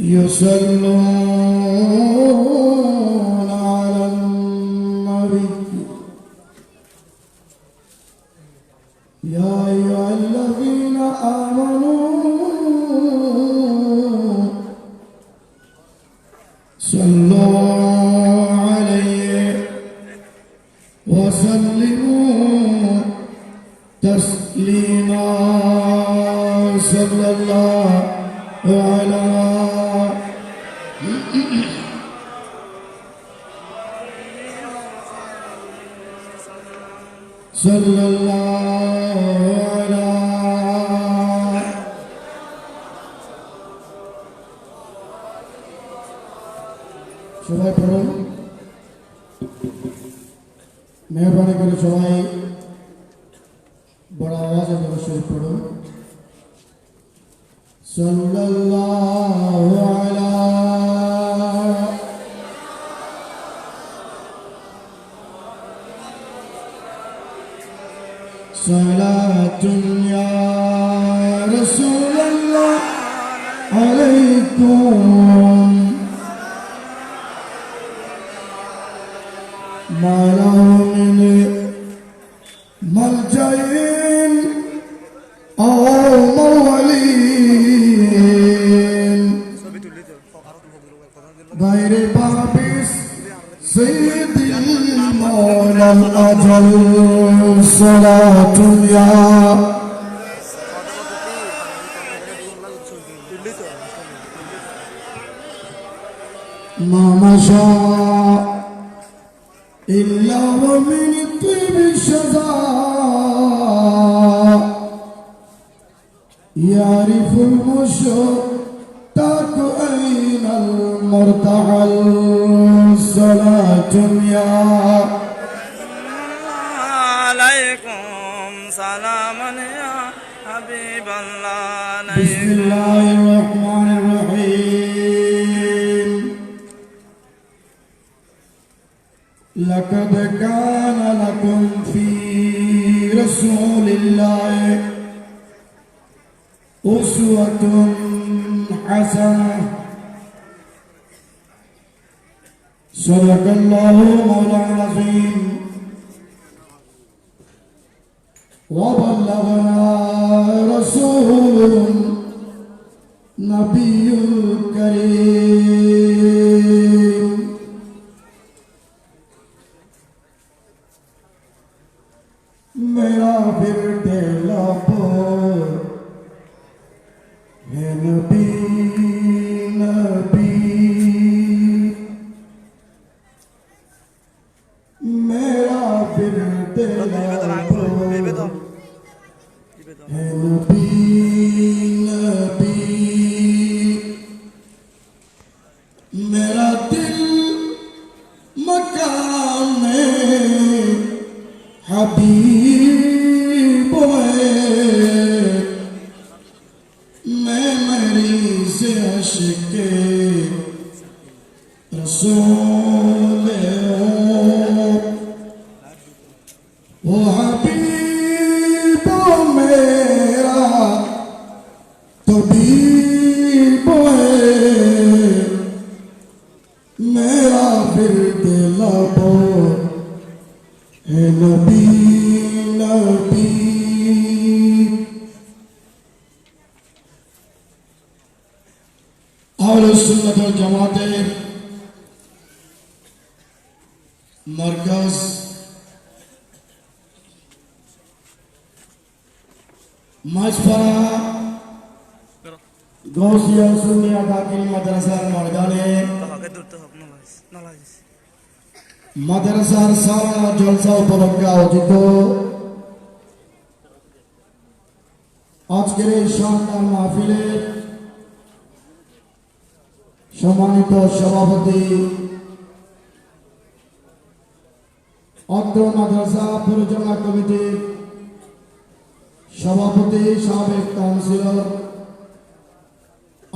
يصلون সবাই পড়ুন। মেহরবানি করে সবাই বড় আওয়াজ এবং শরীর পড়ুন। সাল্লাল্লাহু আলা দুনিয়া ما شاء إلا ومن طيب الشفاء يعرف المشتاق أين المرتعى الصلاة يا لقد كان لكم في رسول الله أسوة حسنة صدق الله مولانا العظيم وبلغنا رسول نبي كريم رسول وحب মাদ্রাসার সারা জলসা উপলক্ষে আয়োজিত। আজকের এই সন্তান মাহফিলে সম্মানিত সভাপতি, অত্র মাদ্রাসা পরিচালনা কমিটির সভাপতি সাবেক কাউন্সিলর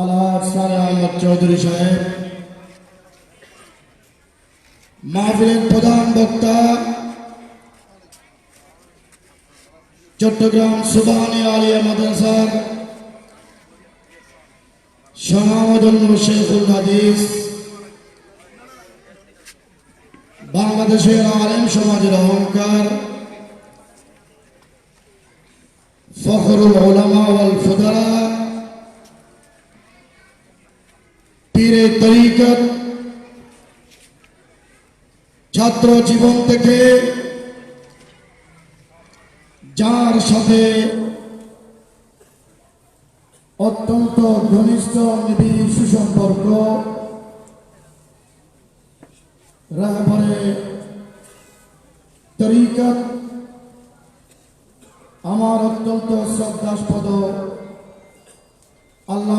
আলহাজ সারে আহমদ চৌধুরী সাহেব। মাহফিলের প্রধান বক্তা, চট্টগ্রাম সুবাহানি আলিয়া মাদ্রাসার সমামদুল শেখুল হাদিস, বাংলাদেশের আলেম সমাজের অহংকার, ফখরুল ওলামা ওয়াল ফুদারা পীরে তরিকত ছাত্র জীবন থেকে যার সাথে অত্যন্ত ঘনিষ্ঠ নিবিড় সুসম্পর্ক, রাহবরে তরিকত, আমার অত্যন্ত শ্রদ্ধাস্পদ আল্লাহ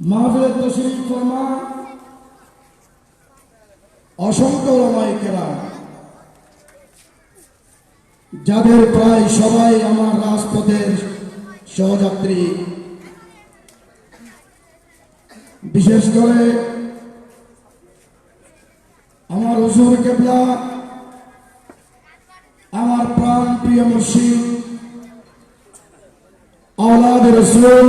মাহফিলের তশরিফ ফরমা। অসংখ্য যাদের প্রায় সবাই আমার রাজপথের সহযাত্রী। বিশেষ করে আমার হুজুর কেবলা, আমার প্রাণ প্রিয় মুর্শিদ, আওলাদ রসুল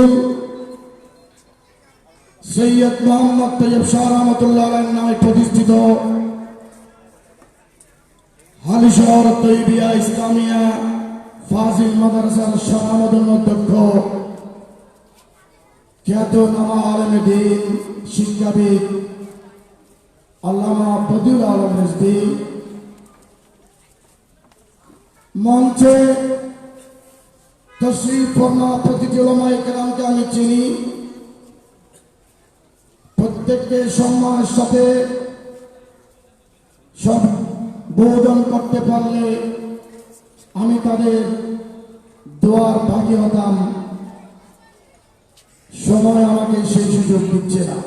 সৈয়দ মোহাম্মদ তৈয়ব শাহ রহমতুল্লাহ নামে প্রতিষ্ঠিত হালিশহর তৈবিয়া ইসলামিয়া ফাজিল মাদ্রাসার সমানোদন অধ্যক্ষ, খ্যাতনামা আলমে দিন, শিক্ষাবিদ আল্লামা বদিউল আলম মঞ্চে তশরিফ ফরমা প্রতিটি ওলামায়ে কেরামকে আমি চিনি। প্রত্যেককে সম্মানের সাথে সব বোধন করতে পারলে আমি তাদের দোয়ার ভাগী হতাম। সময় আমাকে সেই সুযোগ দিচ্ছে না।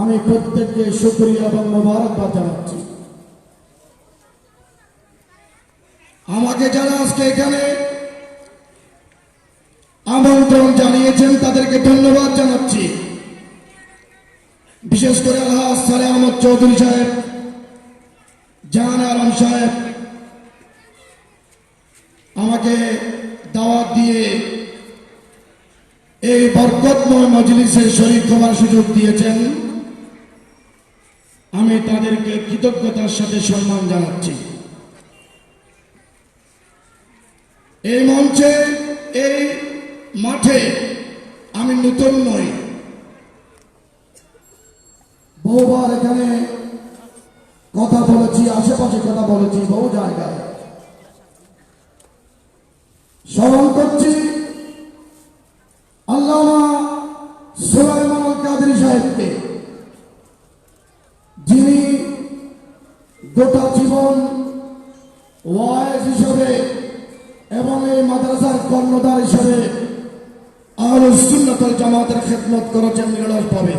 আমি প্রত্যেককে শুক্রিয়া এবং মোবারকবাদ জানাচ্ছি। আমাকে যারা আজকে এখানে আমন্ত্রণ জানিয়েছেন, তাদেরকে ধন্যবাদ জানাচ্ছি। চৌধুরী সাহেব জাহান আলম সাহেব, আমাকে দাওয়াত দিয়ে এই বরকতময় মজলিসে শরীর হওয়ার সুযোগ দিয়েছেন। আমি তাদেরকে কৃতজ্ঞতার সাথে সম্মান জানাচ্ছি। এই মঞ্চে, এই মাঠে আমি নতুন নই। বহুবার এখানে কথা বলেছি, আশেপাশে কথা বলেছি, বহু জায়গায়। স্মরণ করছি আল্লামা সুলাইমান কাদরি সাহেবকে, যিনি গোটা জীবন ওয়াইজ হিসেবে এবং এই মাদ্রাসার কর্ণধার হিসেবে আর সুন্নতল জামাতের খেদমত করেছেন নিরস পাবে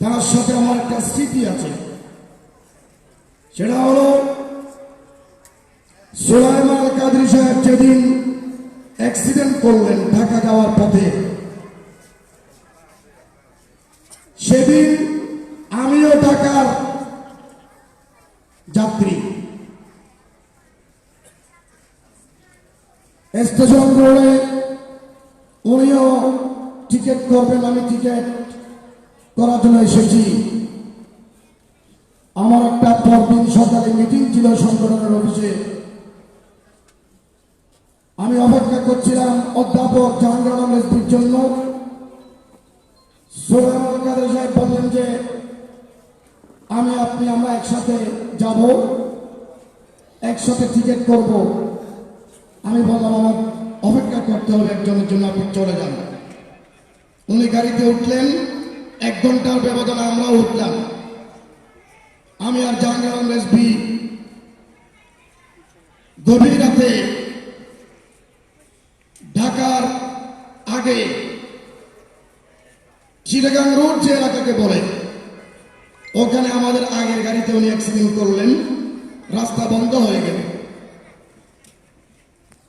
তার সাথে আমার একটা স্মৃতি আছে। সেটা হলো সুলাইমান আল কাদরি সাহেব যেদিন অ্যাক্সিডেন্ট করলেন ঢাকা যাওয়ার পথে। সেদিন আমিও ঢাকার যাত্রী। স্টেশন রোডে উনিও টিকিট করবেন, আমি টিকিট করার জন্য এসেছি। আমার একটা পরদিন সকালে মিটিং ছিল সংগঠনের অফিসে। আমি অপেক্ষা করছিলাম অধ্যাপক জাহাঙ্গীর আলম জন্য। সাহেব বললেন যে, আমি, আপনি, আমরা একসাথে যাব, একসাথে টিকিট করব। আমি বললাম, আমার অপেক্ষা করতে হবে একজনের জন্য, আপনি চলে যান। উনি গাড়িতে উঠলেন। এক ঘণ্টার ব্যবধানে আমরাও উঠলাম। আমি আর জাহাঙ্গীর রেসবি গভীর রাতে ঢাকার আগে চিটাগাং রোড যে এলাকাকে বলে, ওখানে আমাদের আগের গাড়িতে উনি অ্যাক্সিডেন্ট করলেন, রাস্তা বন্ধ হয়ে গেল।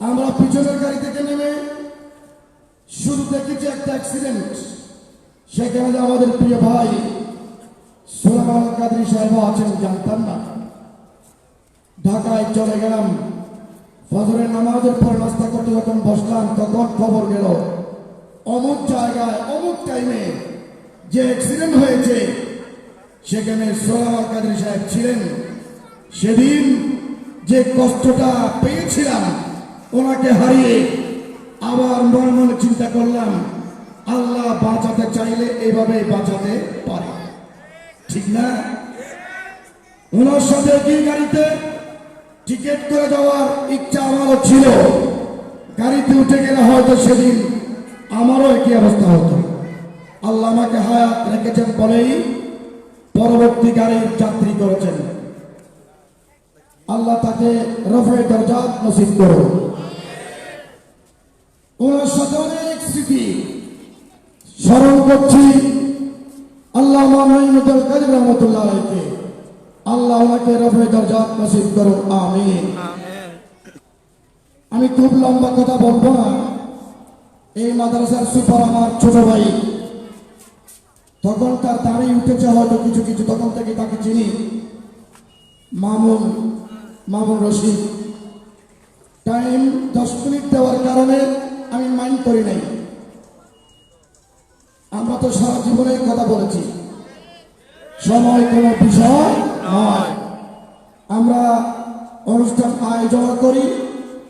আমরা পিছনের গাড়ি থেকে নেমে শুরু দেখেছি একটা অ্যাক্সিডেন্ট সেখানে যে আমাদের প্রিয় ভাই সোলামান কাদরি সাহেব আছেন, জানতাম না। ঢাকায় চলে গেলাম। ফজরের নামাজের পর নাস্তা করতে যখন বসলাম, তখন খবর গেল, অমুক জায়গায়, অমুক টাইমে যে অ্যাক্সিডেন্ট হয়েছে, সেখানে সোলামান কাদরি সাহেব ছিলেন। সেদিন যে কষ্টটা পেয়েছিলাম, ওনাকে হারিয়ে আবার মনে মনে চিন্তা করলাম আল্লাহ বাঁচাতে চাইলে এইভাবে বাঁচাতে পারে। ঠিক না? ওনার সাথে কি গাড়িতে টিকিট করে যাওয়ার ইচ্ছা আমারও ছিল। গাড়িতে উঠে গেলে হয়তো সেদিন আমারও একই অবস্থা হতো। আল্লাহ আমাকে হায়াত রেখেছেন বলেই পরবর্তী গাড়ির যাত্রী করেছেন। আল্লাহ তাকে রফে দরজাত নসিব করুন। ওনার সাথে অনেক স্মৃতি। করছি আল্লাহ মাহমুদুল আল্লাহ ওনাকে রফে দরজাত নসিব করুন, আমিন। আমি খুব লম্বা কথা বলব না। এই মাদ্রাসার সুপার আমার ছোট ভাই। তখন তার দাঁড়িয়ে উঠেছে হয়তো কিছু কিছু, তখন থেকে তাকে চিনি। মামুন মামুন রশিদ। টাইম দশ মিনিট দেওয়ার কারণে আমি মাইন্ড করি নাই। আমরা তো সারা জীবনে কথা বলেছি। সময় কোনো বিষয় নয়। আমরা অনুষ্ঠান আয়োজন করি,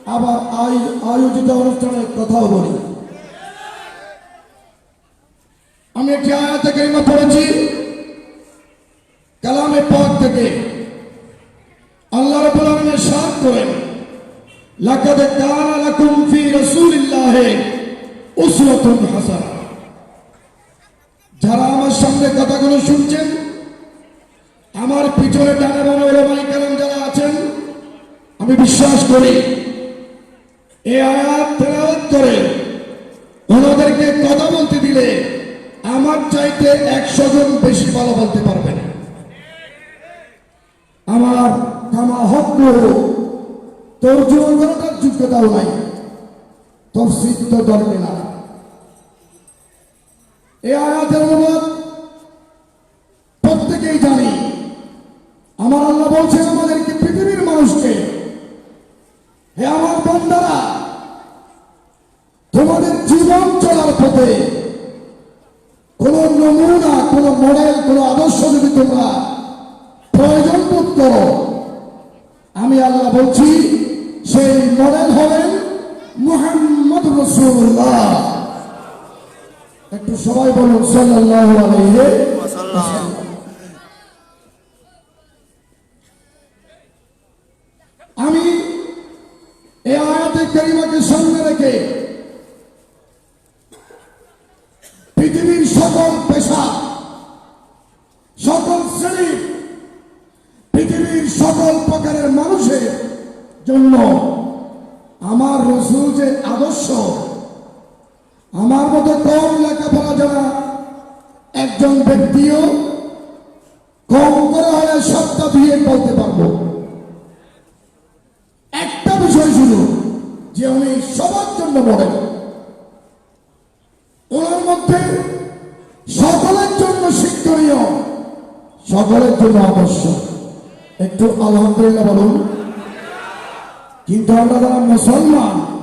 আবার আয়- আয়োজিত অনুষ্ঠানের কথাও বলি। আমি একটি আয়াতে কারিমা পড়েছি। কালামে পাক থেকে। আল্লাহ রাব্বুল আলামিন সাত করেন, লাকাদ কানা লাকুম ফি রাসূলিল্লাহি উসওয়াতুন হাসানাহ। শুনছেন আমার পিছনে ডানে বামে ওলামাই কালাম যারা আছেন, আমি বিশ্বাস করি এই আয়াত তেলাওয়াত করে ওনাদেরকে কথা বলতে দিলে আমার চাইতে একশো জন বেশি ভালো বলতে পারবেন আমার কামা হক তোর জীবন যোগ্যতাও নাই। তোর সিদ্ধ দরকে না এই আয়াতের অনুবাদ আমার আল্লাহ বলছেন আমাদেরকে পৃথিবীর মানুষকে, হে আমার বন্ধারা তোমাদের জীবন চলার পথে কোন নমুনা, কোন মডেল, কোন আদর্শ যদি তোমরা প্রয়োজন বোধ করো, আমি আল্লাহ বলছি, সেই মডেল হলেন মুহাম্মদ রসুল্লাহ একটু সবাই বলুন, সাল্লাল্লাহু আলাইহি এই আয়াতে কারিমাকে সামনে রেখে পৃথিবীর সকল পেশা, সকল শ্রেণি, পৃথিবীর সকল প্রকারের মানুষের জন্য আমার রসুল যে আদর্শ, আমার মতো কম লেখাপড়া জানা একজন ব্যক্তিও কম করে হলে সপ্তাহ বলেন ওনার মধ্যে সকলের জন্য শিক্ষণীয়, সকলের জন্য আবশ্যক। একটু আলহামদুলিল্লাহ বলুন। কিন্তু আমরা যারা মুসলমান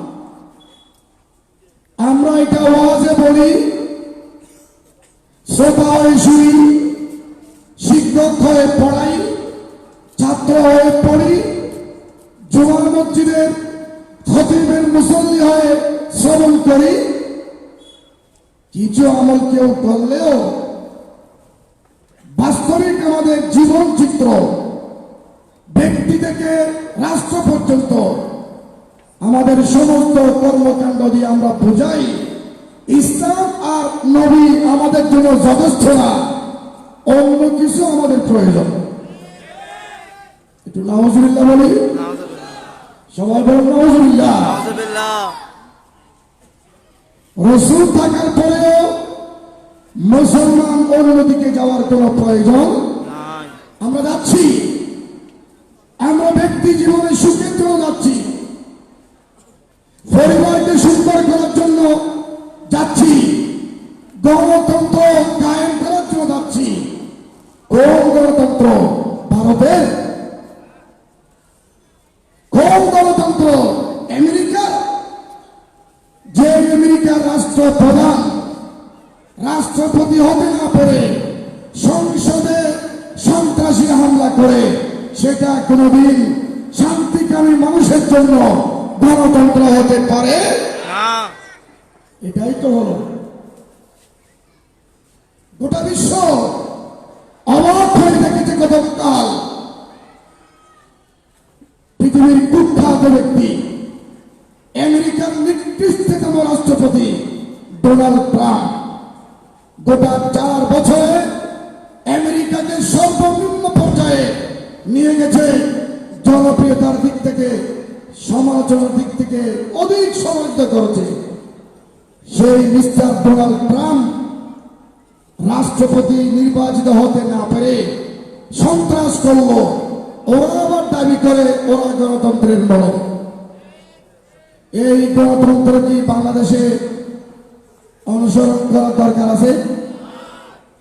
কিছু আমল কেউ করলেও বাস্তবিক আমাদের জীবন চিত্র ব্যক্তি থেকে রাষ্ট্র পর্যন্ত আমাদের সমস্ত কর্মকাণ্ড দিয়ে আমরা বোঝাই ইসলাম আর নবী আমাদের জন্য যথেষ্ট না অন্য কিছু আমাদের প্রয়োজন। একটু নাহজুবিল্লাহ বলি। সবাই বলুন নাহজুবিল্লাহ রসুল থাকার পরেও মুসলমান অন্যদিকে যাওয়ার কোনো প্রয়োজন আমরা যাচ্ছি। আমরা ব্যক্তি জীবনে সুখের জন্য যাচ্ছি। পরিবারকে সুন্দর করার জন্য যাচ্ছি। গণতন্ত্র কোনোদিন শান্তিকামী মানুষের জন্য গণতন্ত্র হতে পারে? এটাই তো হলো। গোটা বিশ্ব অবাক হয়ে দেখেছে গতকাল। পৃথিবীর কুখ্যাত ব্যক্তি আমেরিকার নিকৃষ্টতম রাষ্ট্রপতি ডোনাল্ড ট্রাম্প। গোটা চার গেছে জনপ্রিয়তার দিক থেকে সমালোচনার দিক থেকে অধিক সমালোচিত করেছে। সেই মিস্টার ডোনাল্ড ট্রাম্প রাষ্ট্রপতি নির্বাচিত হতে না পেরে সন্ত্রাস করল। ওরা আবার দাবি করে ওরা গণতন্ত্রের লড়াই এই গণতন্ত্র কি বাংলাদেশে অনুসরণ করার দরকার আছে?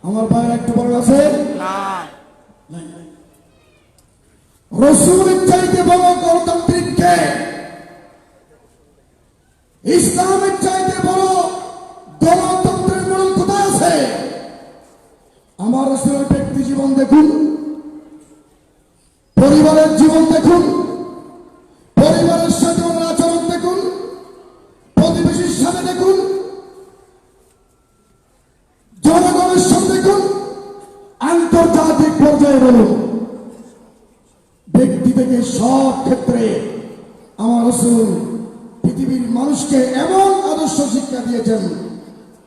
আমার ভাইয়ের একটু বড় আছে? না রসুলের চাইতে বড় গণতান্ত্রিক কে? ইসলামের চাইতে বড় গণতন্ত্রের মূল কোথায় আছে? আমার রসুলের ব্যক্তি জীবন দেখুন। রসুল পৃথিবীর মানুষকে এমন আদর্শ শিক্ষা দিয়েছেন,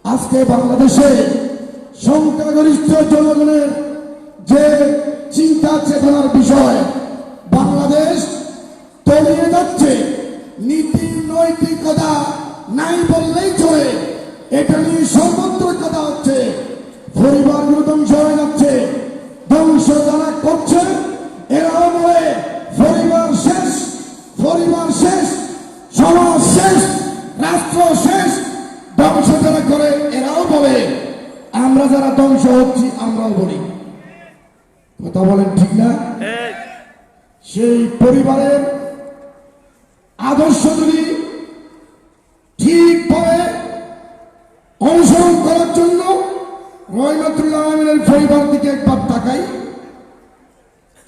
আজকে বাংলাদেশে সংখ্যাগরিষ্ঠ জনগণের যে চিন্তা চেতনার বিষয়, বাংলাদেশ তলিয়ে যাচ্ছে নীতি নৈতিকতা নাই বললেই চলে, এটা নিয়ে সর্বত্র কথা হচ্ছে পরিবারগুলো ধ্বংস হয়ে যাচ্ছে, ধ্বংস যারা করছে ধ্বংস হচ্ছি আমরাও বলি। কথা বলেন ঠিক না? সেই পরিবারের আদর্শ যদি ঠিকভাবে অনুসরণ করার জন্য রহমতুল্লাহ পরিবার দিকে একবার তাকাই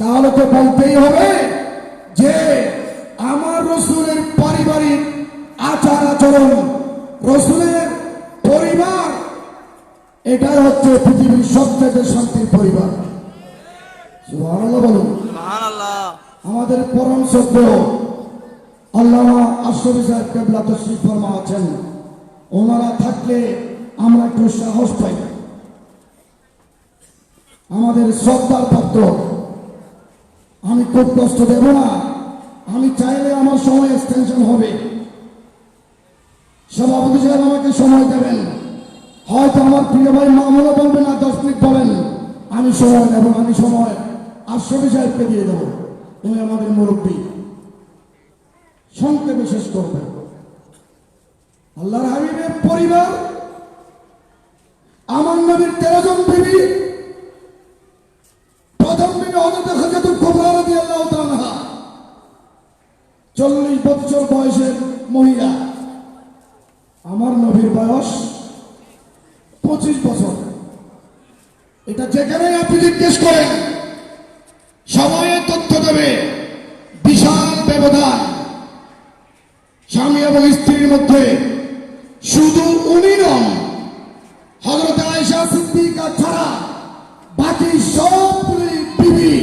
তাহলে তো বলতেই হবে যে আমার রসুলের পারিবারিক আচার আচরণ রসুলের এটাই হচ্ছে পৃথিবীর সবচেয়ে শান্তির পরিবার। বলুন। আল্লাহ আমাদের পরম সভ্য আল্লামা আশরফি সাহেব কেবলা তশরিফ ফরমা আছেন ওনারা থাকলে আমরা একটু সাহস পাই। আমাদের শ্রদ্ধার পাত্র আমি খুব কষ্ট দেব না আমি চাইলে আমার সময় এক্সটেনশন হবে। সভাপতি সাহেব আমাকে সময় দেবেন। হয়তো আমার প্রিয় ভাই মামুনও বলবেন না, দশ মিনিট বলেন। আমি সময় নেব, আমি সময়। আশরফি সাহেবকে দিয়ে দেবো। তুমি আমাদের মুরব্বী। সংক্ষেপে শেষ করবে আল্লাহর হাবিবের পরিবার, আমার নবীর তেরো জন বিবি, প্রথম বিবি হজরত হজরতুল কুবরা রাদিয়াল্লাহু তাআলা আনহা। চল্লিশ বছর বয়সের মহিলা। আমার নবীর বয়স পঁচিশ বছর। এটা যেখানে আপনি জিজ্ঞেস করেন, সময়ে তথ্য দেবে, বিশাল ব্যবধান। স্বামী এবং স্ত্রীর মধ্যে শুধু উনি নন হজরত আয়সা সিদ্দিকা ছাড়া বাকি সবগুলি বিবি।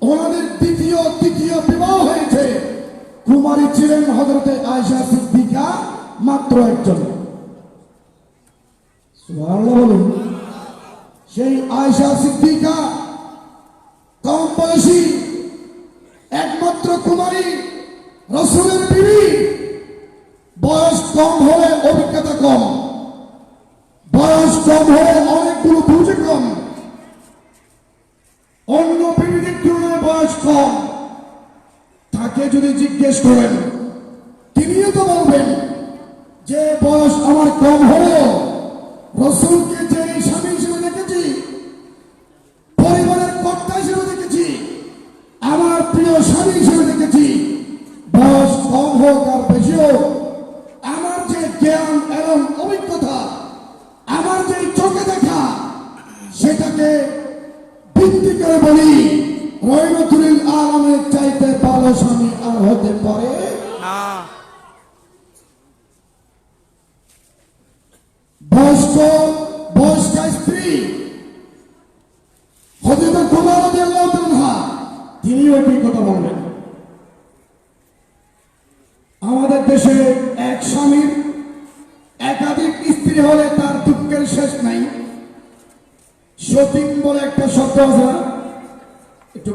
ওনাদের দ্বিতীয়, তৃতীয় বিবাহ হয়েছে। কুমারী ছিলেন হজরতে আয়সা সিদ্দিকা মাত্র একজন। সেই আয়সা সিদ্দিকা কম বয়সী একমাত্র কুমারী রসুলের বিবি। বয়স কম হলে অভিজ্ঞতা কম। বয়স কম হলে অনেকগুলো বুঝে কম। অন্য বিবিদের তুলনায় বয়স কম। তাকে যদি জিজ্ঞেস করেন, তিনিও তো বলবেন যে বয়স আমার কম হলেও রসুলকে যে স্বামী হিসেবে দেখেছি, পরিবারের কর্তা হিসেবে দেখেছি, আমার প্রিয় স্বামী হিসেবে দেখেছি, বয়স কম হোক আর বেশি হোক, আমার যে জ্ঞান এবং অভিজ্ঞতা, আমার যে চোখে দেখা, সেটাকে ভিত্তি করে বলি রহমতুল আলমের চাইতে ভালো স্বামী আর হতে পারে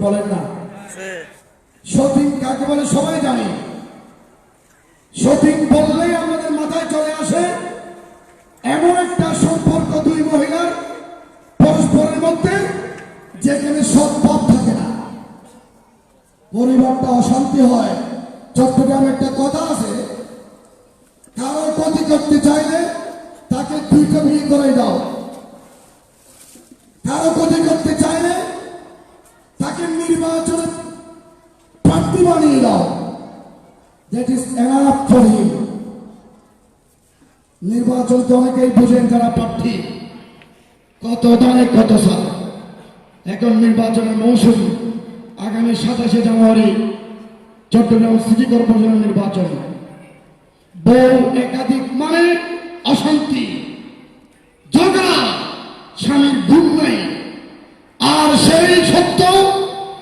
বলেন না। সে সতীন কাকে বলে সবাই জানে। সতীন বললেই আমাদের মাথায় চলে আসে এমন একটা সম্পর্ক দুই মহিলার পরস্পরের মধ্যে যেখানে সৎভাব থাকে না। পরিবারটা অশান্তি হয়। চট্টগ্রামে একটা কথা আছে কারও ক্ষতি করতে চাইলে তাকে দুইটা বিয়ে করে দাও। কারও ক্ষতি করতে চাইলে তাকে নির্বাচনে প্রার্থী বানিয়ে দাও। That is enough for him নির্বাচন তো অনেকেই বুঝেন যারা প্রার্থী। কত দানে কত সাল। এখন নির্বাচনের মৌসুম। আগামী সাতাশে জানুয়ারি চট্টগ্রাম সিটি কর্পোরেশনের নির্বাচন। বউ একাধিক মানে অশান্তি। ঝগড়া, স্বামীর ঘুম নাই আর সেই সত্য রহমতুল্লাহ আলমের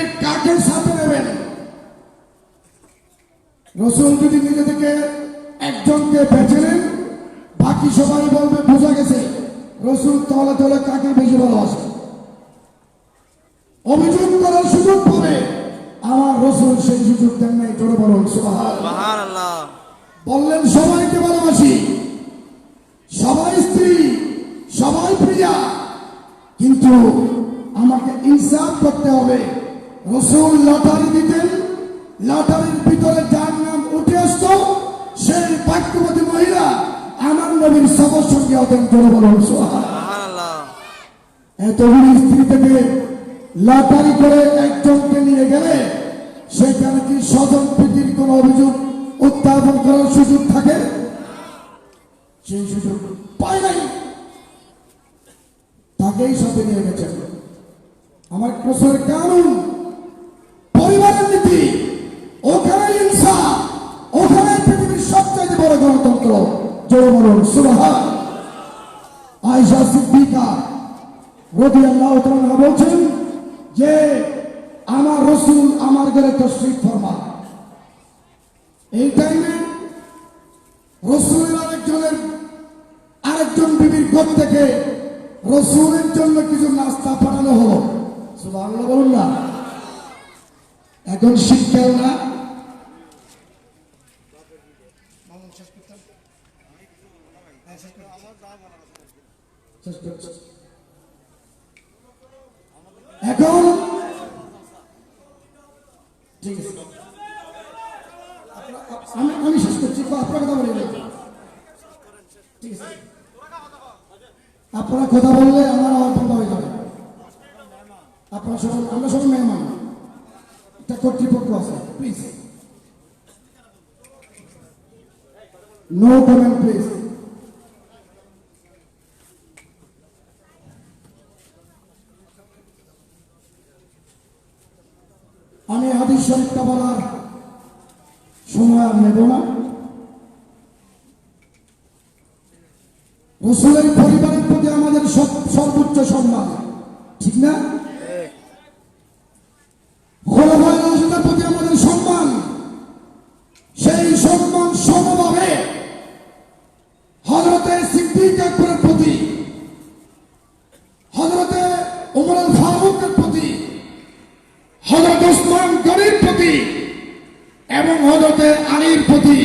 স্ত্রীদের কাকে সাথে নেবেন। রসুল যদি নিজে থেকে একজনকে বেছে নেন বাকি সবাই বলবে বোঝা গেছে রসুল তলে তলে কাকে বেশি ভালোবাসে? অভিযোগ করার সুযোগ পাবে। আমার রসুল সেই সুযোগ দেন নাই জোরে বলুন বললেন সবাইকে ভালোবাসি। সবাই স্ত্রী সবাই প্রিয়া। কিন্তু আমাকে ইনসাফ করতে হবে। রসুল লটারি দিতেন লটারির ভিতরে যার নাম উঠে আসতো সেই বাক্যবতী মহিলা আমার নবীর সবার সঙ্গে হতেন আল্লাহ এতগুলি স্ত্রী থেকে লটারি করে একজনকে নিয়ে গেলে সেখানে কি স্বজন প্রীতির কোন অভিযোগ উত্থাপন করার সুযোগ থাকে? সেই সুযোগ পায় নাই। তাকেই সাথে নিয়ে গেছেন। আমার কোষের কানুন বলছেন যে, আমার আমার এই টাইমে আরেকজনের, আরেকজন বিবির ঘর থেকে রসুলের জন্য কিছু নাস্তা পাঠানো হলো। বলুন না। এখন শিক্ষাও না শেষ করছি। এখন ঠিক আছে আপনার- আমি আমি শেষ করছি আপনার কথা বলি। ঠিক আছে। আপনারা কথা বললে আমার আওয়াজ বন্ধ হয়ে যাবে। আপনারা সবাই আমরা সবাই মেহমান। একটা কর্তৃপক্ষ আছে প্লিজ নো কমেন্ট প্লিজ আমি হাদিস শরীফটা বলার সময় আর নেব না রসুলের পরিবারের প্রতি আমাদের সর্বোচ্চ সম্মান। ঠিক না? প্রতি আমাদের সম্মান। সেই সম্মান সমভাবে প্রতি এবং হজরতে আলীর প্রতি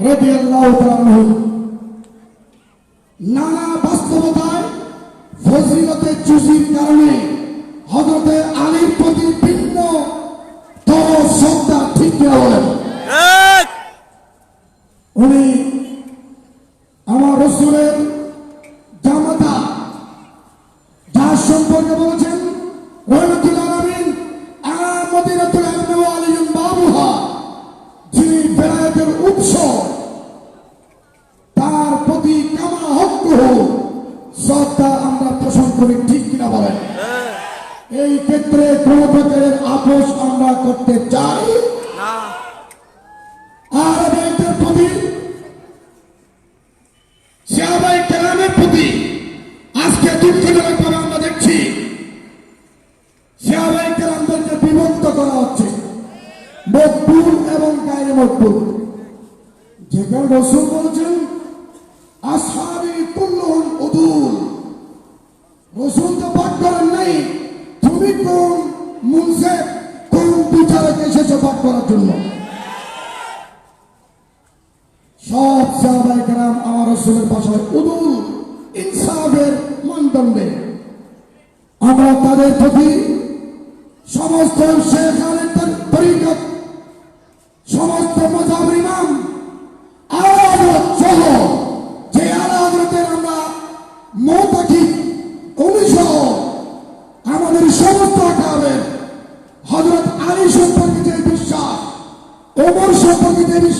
রবি আল্লাহ প্রতি আজকে দুঃখজনক ভাবে আমরা দেখছি সাহাবাই কেরামদেরকে বিভক্ত করা হচ্ছে। মকবুল এবং গায়ে মকবুল। যেখানে রসুল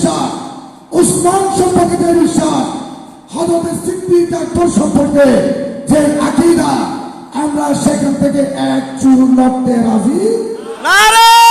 বিশ্বাস উসমান সম্পর্কে যে বিশ্বাস হজরত সিদ্দিক ডাক্তার সম্পর্কে যে আকিদা, আমরা সেখান থেকে এক চুর লড়তে রাজি? নারে!